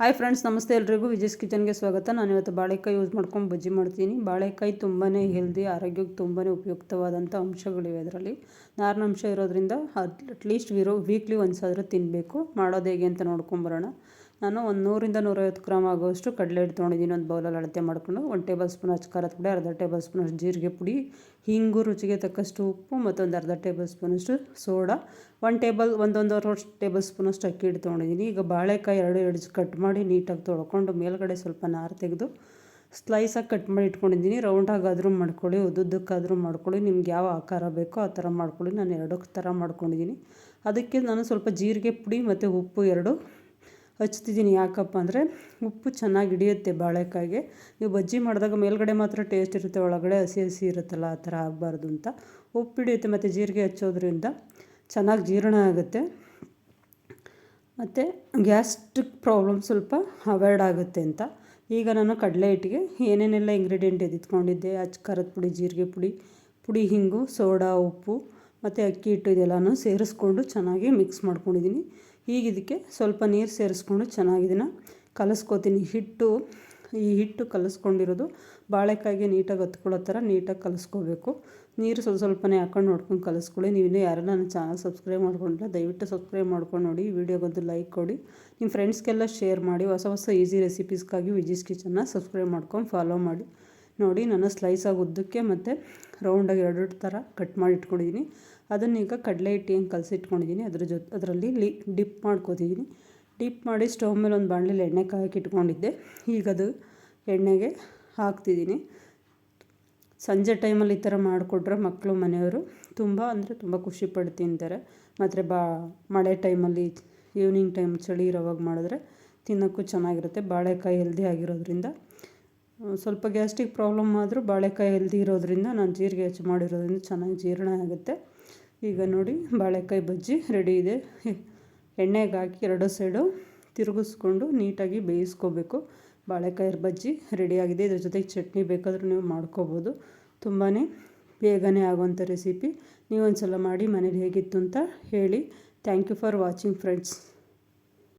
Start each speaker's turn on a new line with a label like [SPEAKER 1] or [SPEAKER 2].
[SPEAKER 1] Hi friends ನಮಸ್ತೆ ಎಲ್ರಿಗೂ ವಿಜಯ್ಸ್ ಕಿಚನ್ಗೆ ಸ್ವಾಗತ. ನಾನು ಇವತ್ತು ಬಾಳೆಕಾಯಿ ಯೂಸ್ ಮಾಡ್ಕೊಂಡು ಬಜ್ಜಿ ಮಾಡ್ತೀನಿ. ಬಾಳೆಕಾಯಿ ತುಂಬಾ ಹೆಲ್ದಿ ಆರೋಗ್ಯಕ್ಕೆ ತುಂಬಾ ಉಪಯುಕ್ತವಾದಂಥ ಅಂಶಗಳಿವೆ ಅದರಲ್ಲಿ ನಾರಿನಂಶ ಇರೋದ್ರಿಂದ ಅಟ್ಲೀಸ್ಟ್ ವಿರೋ ವೀಕ್ಲಿ ಒಂದು ಸಾವಿರ ತಿನ್ನಬೇಕು ಮಾಡೋದು ಹೇಗೆ ಅಂತ ನೋಡ್ಕೊಂಬರೋಣ ನಾನು ಒಂದು ನೂರಿಂದ ನೂರೈವತ್ತು ಗ್ರಾಮ್ ಆಗುವಷ್ಟು ಕಡಲೆ ಹಿಟ್ಟು ತೊಗೊಂಡಿದ್ದೀನಿ. ಒಂದು ಬೌಲಲ್ಲಿ ಅಳತೆ ಮಾಡ್ಕೊಂಡು ಒಂದು ಟೇಬಲ್ ಸ್ಪೂನ್ ಅಷ್ಟು ಖಾರದ ಪುಡಿ, ಅರ್ಧ ಟೇಬಲ್ ಸ್ಪೂನಷ್ಟು ಜೀರಿಗೆ ಪುಡಿ, ಹಿಂಗು ರುಚಿಗೆ ತಕ್ಕಷ್ಟು ಉಪ್ಪು ಮತ್ತೊಂದು ಅರ್ಧ ಟೇಬಲ್ ಸ್ಪೂನಷ್ಟು ಸೋಡಾ, ಒಂದು ಟೇಬಲ್ ಒಂದೊಂದು ಟೇಬಲ್ ಸ್ಪೂನಷ್ಟು ಅಕ್ಕಿ ಹಿಟ್ಟು ತೊಗೊಂಡಿದ್ದೀನಿ. ಈಗ ಬಾಳೆಕಾಯಿ ಎರಡು ಎರಡು ಕಟ್ ಮಾಡಿ ನೀಟಾಗಿ ತೊಳ್ಕೊಂಡು ಮೇಲ್ಗಡೆ ಸ್ವಲ್ಪ ನಾರು ತೆಗೆದು ಸ್ಲೈಸಾಗಿ ಕಟ್ ಮಾಡಿ ಇಟ್ಕೊಂಡಿದ್ದೀನಿ. ರೌಂಡಾಗಾದರೂ ಮಾಡ್ಕೊಳ್ಳಿ, ಉದ್ದುದ್ದಕ್ಕಾದರೂ ಮಾಡ್ಕೊಳ್ಳಿ. ನಿಮ್ಗೆ ಯಾವ ಆಕಾರ ಬೇಕೋ ಆ ಥರ ಮಾಡ್ಕೊಳ್ಳಿ. ನಾನು ಎರಡು ಥರ ಮಾಡ್ಕೊಂಡಿದ್ದೀನಿ. ಅದಕ್ಕೆ ನಾನು ಸ್ವಲ್ಪ ಜೀರಿಗೆ ಪುಡಿ ಮತ್ತು ಉಪ್ಪು ಎರಡು ಹಚ್ತಿದ್ದೀನಿ. ಯಾಕಪ್ಪ ಅಂದರೆ ಉಪ್ಪು ಚೆನ್ನಾಗಿ ಹಿಡಿಯುತ್ತೆ ಬಾಳೆಕಾಯಿಗೆ. ನೀವು ಬಜ್ಜಿ ಮಾಡಿದಾಗ ಮೇಲ್ಗಡೆ ಮಾತ್ರ ಟೇಸ್ಟ್ ಇರುತ್ತೆ, ಒಳಗಡೆ ಹಸಿ ಹಸಿ ಇರುತ್ತಲ್ಲ ಆ ಥರ ಆಗಬಾರ್ದು ಅಂತ. ಉಪ್ಪು ಹಿಡಿಯುತ್ತೆ ಮತ್ತು ಜೀರಿಗೆ ಹಚ್ಚೋದ್ರಿಂದ ಚೆನ್ನಾಗಿ ಜೀರ್ಣ ಆಗುತ್ತೆ. ಮತ್ತು ಗ್ಯಾಸ್ಟ್ರಿಕ್ ಪ್ರಾಬ್ಲಮ್ ಸ್ವಲ್ಪ ಅವಾಯ್ಡ್ ಆಗುತ್ತೆ ಅಂತ. ಈಗ ನಾನು ಕಡಲೆ ಹಿಟ್ಟಿಗೆ ಏನೇನೆಲ್ಲ ಇಂಗ್ರೀಡಿಯೆಂಟ್ ಎದಿತ್ಕೊಂಡಿದ್ದೆ ಅಚ್ಚ ಖಾರದ ಪುಡಿ, ಜೀರಿಗೆ ಪುಡಿ ಪುಡಿ ಹಿಂಗು, ಸೋಡಾ, ಉಪ್ಪು, ಮತ್ತು ಅಕ್ಕಿ ಹಿಟ್ಟು ಇದೆಲ್ಲನೂ ಸೇರಿಸ್ಕೊಂಡು ಚೆನ್ನಾಗಿ ಮಿಕ್ಸ್ ಮಾಡ್ಕೊಂಡಿದ್ದೀನಿ. ಈಗ ಇದಕ್ಕೆ ಸ್ವಲ್ಪ ನೀರು ಸೇರಿಸ್ಕೊಂಡು ಚೆನ್ನಾಗಿ ಇದನ್ನು ಕಲಸ್ಕೋತೀನಿ. ಹಿಟ್ಟು, ಈ ಹಿಟ್ಟು ಕಲಿಸ್ಕೊಂಡಿರೋದು ಬಾಳೆಕಾಯಿಗೆ ನೀಟಾಗಿ ಹತ್ಕೊಳ್ಳೋ ಥರ ನೀಟಾಗಿ ಕಲಿಸ್ಕೋಬೇಕು. ನೀರು ಸ್ವಲ್ಪ ಸ್ವಲ್ಪನೇ ಹಾಕೊಂಡು ನೋಡ್ಕೊಂಡು ಕಲಿಸ್ಕೊಳ್ಳಿ. ನೀವು ಇನ್ನೂ ಯಾರೆಲ್ಲ ನನ್ನ ಚಾನಲ್ ಸಬ್ಸ್ಕ್ರೈಬ್ ಮಾಡ್ಕೊಂಡಿಲ್ಲ, ದಯವಿಟ್ಟು ಸಬ್ಸ್ಕ್ರೈಬ್ ಮಾಡ್ಕೊಂಡು ನೋಡಿ. ವಿಡಿಯೋಗೊಂದು ಲೈಕ್ ಕೊಡಿ. ನಿಮ್ಮ ಫ್ರೆಂಡ್ಸ್ಗೆಲ್ಲ ಶೇರ್ ಮಾಡಿ. ಹೊಸ ಹೊಸ ಈಸಿ ರೆಸಿಪೀಸ್ಗಾಗಿ ವಿಜಿಸ್ ಕಿಚನ್ನ ಸಬ್ಸ್ಕ್ರೈಬ್ ಮಾಡ್ಕೊಂಡು ಫಾಲೋ ಮಾಡಿ. ನೋಡಿ ನಾನು ಸ್ಲೈಸಾಗಿ ಉದ್ದಕ್ಕೆ ಮತ್ತು ರೌಂಡಾಗಿ ಎರಡು ಥರ ಕಟ್ ಮಾಡಿ ಇಟ್ಕೊಂಡಿದ್ದೀನಿ ಅದನ್ನೀಗ ಕಡಲೆ ಹಿಟ್ಟು ಕಲಸಿ ಕಲಸಿಟ್ಕೊಂಡಿದ್ದೀನಿ ಅದ್ರ ಜೊತೆ ಅದರಲ್ಲಿ ಲಿ ಡಿಪ್ ಮಾಡ್ಕೋತಿದ್ದೀನಿ ಡಿಪ್ ಮಾಡಿ ಸ್ಟವ್ ಮೇಲೆ ಒಂದು ಬಾಣಲೆಯಲ್ಲಿ ಎಣ್ಣೆ ಕಾಯಕ್ಕೆ ಇಟ್ಕೊಂಡಿದ್ದೆ. ಈಗ ಅದು ಎಣ್ಣೆಗೆ ಹಾಕ್ತಿದ್ದೀನಿ ಸಂಜೆ ಟೈಮಲ್ಲಿ ಈ ಥರ ಮಾಡಿಕೊಟ್ರೆ ಮಕ್ಕಳು ಮನೆಯವರು ತುಂಬ ಅಂದರೆ ತುಂಬ ಖುಷಿಪಟ್ಟು ತಿಂತಾರೆ. ಮತ್ತು ಬಾ, ಮಳೆ ಟೈಮಲ್ಲಿ ಈವ್ನಿಂಗ್ ಟೈಮ್ ಚಳಿ ಇರೋವಾಗ ಮಾಡಿದ್ರೆ ತಿನ್ನೋಕ್ಕೂ ಚೆನ್ನಾಗಿರುತ್ತೆ. ಬಾಳೆಕಾಯಿ ಹೆಲ್ದಿ ಆಗಿರೋದ್ರಿಂದ. ಸ್ವಲ್ಪ ಗ್ಯಾಸ್ಟ್ರಿಕ್ ಪ್ರಾಬ್ಲಮ್ ಆದರೂ ಬಾಳೆಕಾಯಿ ಹೆಲ್ದಿ ಇರೋದ್ರಿಂದ ನಾನು ಜೀರಿಗೆ ಹೆಚ್ಚು ಮಾಡಿರೋದ್ರಿಂದ ಚೆನ್ನಾಗಿ ಜೀರ್ಣ ಆಗುತ್ತೆ. ಈಗ ನೋಡಿ, ಬಾಳೆಕಾಯಿ ಬಜ್ಜಿ ರೆಡಿ ಇದೆ. ಎಣ್ಣೆಗೆ ಹಾಕಿ ಎರಡು ಸೈಡು ತಿರುಗಿಸ್ಕೊಂಡು ನೀಟಾಗಿ ಬೇಯಿಸ್ಕೋಬೇಕು. ಬಾಳೆಕಾಯಿ ಬಜ್ಜಿ ರೆಡಿಯಾಗಿದೆ ಇದ್ರ ಜೊತೆಗೆ ಚಟ್ನಿ ಬೇಕಾದರೂ ನೀವು ಮಾಡ್ಕೋಬೋದು. ತುಂಬಾ ಬೇಗನೆ ಆಗುವಂಥ ರೆಸಿಪಿ ನೀವೊಂದು ಸಲ ಮಾಡಿ ಮನೇಲಿ ಹೇಗಿತ್ತು ಅಂತ ಹೇಳಿ. Thank you for watching friends